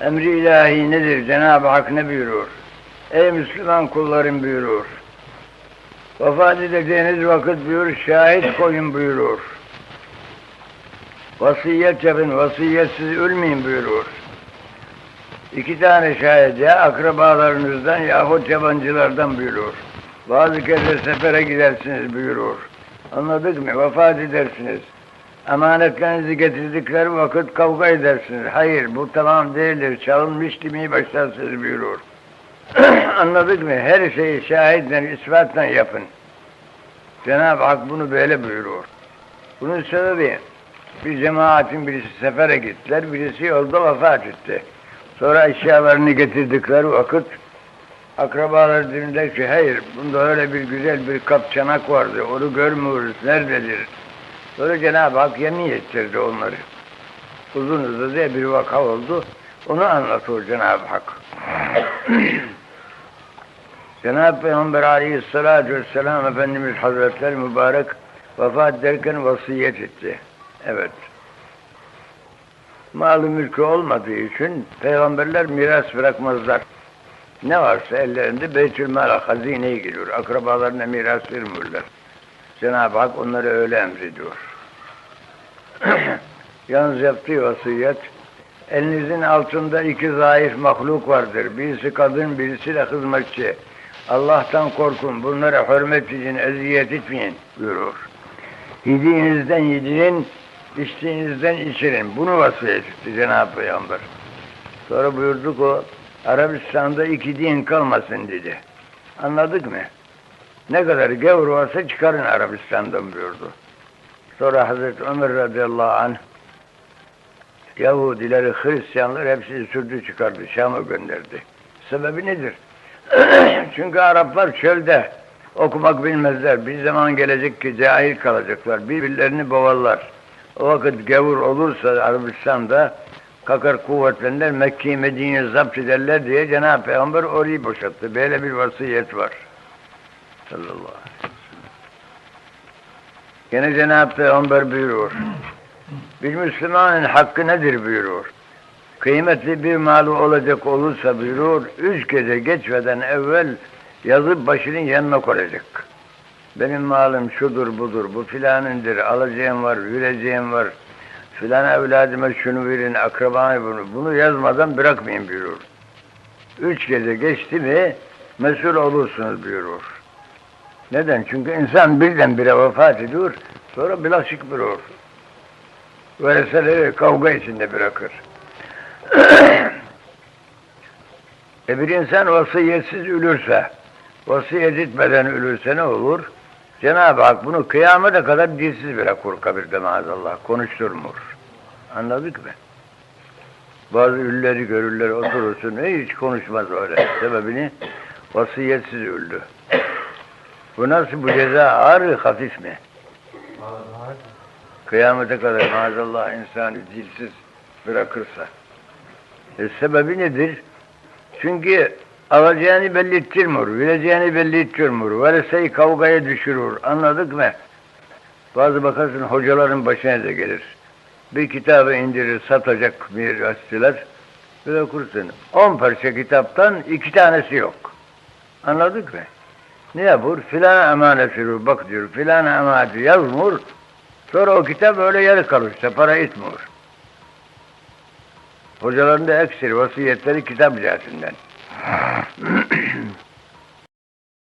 Emri ilahi nedir? Cenab-ı Hak ne buyurur? Ey Müslüman kullarım buyurur. Vefat edeceğiniz vakit buyur, şahit koyun buyurur. Vasiyet yapın, vasiyetsiz ölmeyin buyurur. İki tane şahit ya akrabalarınızdan yahut yabancılardan buyurur. Bazı kere sefere gidersiniz buyurur. Anladık mı? Vefat edersiniz. Emanetlerinizi getirdikleri vakit kavga edersiniz. Hayır bu tamam değildir. Çalınmış demeye başlarsınız buyurur. Anladık mı? Her şeyi şahitle, ispatla yapın. Cenab-ı Hak bunu böyle buyurur. Bunun sebebi bir cemaatin birisi sefere gittiler, birisi yolda vefat etti. Sonra eşyalarını getirdikleri vakit akrabalar dediler ki hayır bunda öyle bir güzel bir kap çanak vardı onu görmüyoruz nerededir? Sonra Cenab-ı Hak yemin ettirdi onları. Uzun uzadıya bir vaka oldu. Onu anlatıyor Cenab-ı Hak. Cenab-ı Peygamber aleyhissalatü vesselam Efendimiz Hazretleri mübarek vefat ederken vasiyet etti. Evet. Malı mülkü olmadığı için peygamberler miras bırakmazlar. Ne varsa ellerinde beytülmala hazineye giriyor. Akrabalarına miras vermiyorlar. Cenab-ı Hak onları öyle emrediyor. Yalnız yaptığı vasiyet, elinizin altında iki zayıf mahluk vardır. Birisi kadın, birisi de hizmetçi. Allah'tan korkun, bunlara hürmet için eziyet etmeyin buyurur. Yediğinizden yedirin, içtiğinizden içirin. Bunu vasiyet etti Cenab-ı Peygamber. Sonra buyurduk o, Arabistan'da iki din kalmasın dedi. Anladık mı? Ne kadar gavur varsa çıkarın Arabistan'dan buyurdu. Sonra Hazreti Ömer radıyallahu anh Yahudileri, Hristiyanlar hepsini sürdü çıkardı, Şam'a gönderdi. Sebebi nedir? Çünkü Araplar çölde okumak bilmezler. Bir zaman gelecek ki cahil kalacaklar. Birbirlerini boğarlar. O vakit gavur olursa Arabistan'da kakar kuvvetlenler Mekke'yi Medine'yi zapt ederler diye Cenab-ı Peygamber orayı boşalttı. Böyle bir vasiyet var. Sallallahu aleyhi ve sellem. Gene Cenab-ı Peygamber buyuruyor. Bir Müslümanın hakkı nedir buyuruyor. Kıymetli bir malı olacak olursa buyuruyor, üç gece geçmeden evvel yazıp başının yanına koyacak. Benim malım şudur budur, bu filanındır, alacağım var, vereceğim var, filan evladıma şunu verin, akrabana bunu, bunu yazmadan bırakmayın buyuruyor. Üç gece geçti mi mesul olursunuz buyuruyor. Neden? Çünkü insan birdenbire vefat ediyor, sonra bilaşık buyuruyor. Vereseleri kavga içinde bırakır. e bir insan vasiyetsiz ölürse, vasiyet etmeden ölürse ne olur? Cenab-ı Hak bunu kıyamete kadar dilsiz bırakır kabirde maazallah, konuşturmur. Anladık mı? Bazı ülleri görürler oturursun, hiç konuşmaz öyle. Sebebini vasiyetsiz öldü. Bu nasıl bu ceza ağır hafif mi? Kıyamete kadar maazallah insanı dilsiz bırakırsa. E, sebebi nedir? Çünkü alacağını belli ettirmiyor, vereceğini belli ettirmiyor. Verirse kavgaya düşürür. Anladık mı? Bazı bakarsın hocaların başına da gelir. Bir kitabı indirir, satacak. Bir okursun. On parça kitaptan iki tanesi yok. Anladık mı? Ne yapıyor? Filana emanet veriyor. Bak diyor, filana emaneti yazmıyor. Sonra o kitap öyle yarı kalır. Para etmiyor. Hocaların da ekseri vasiyetleri kitap cihetinden.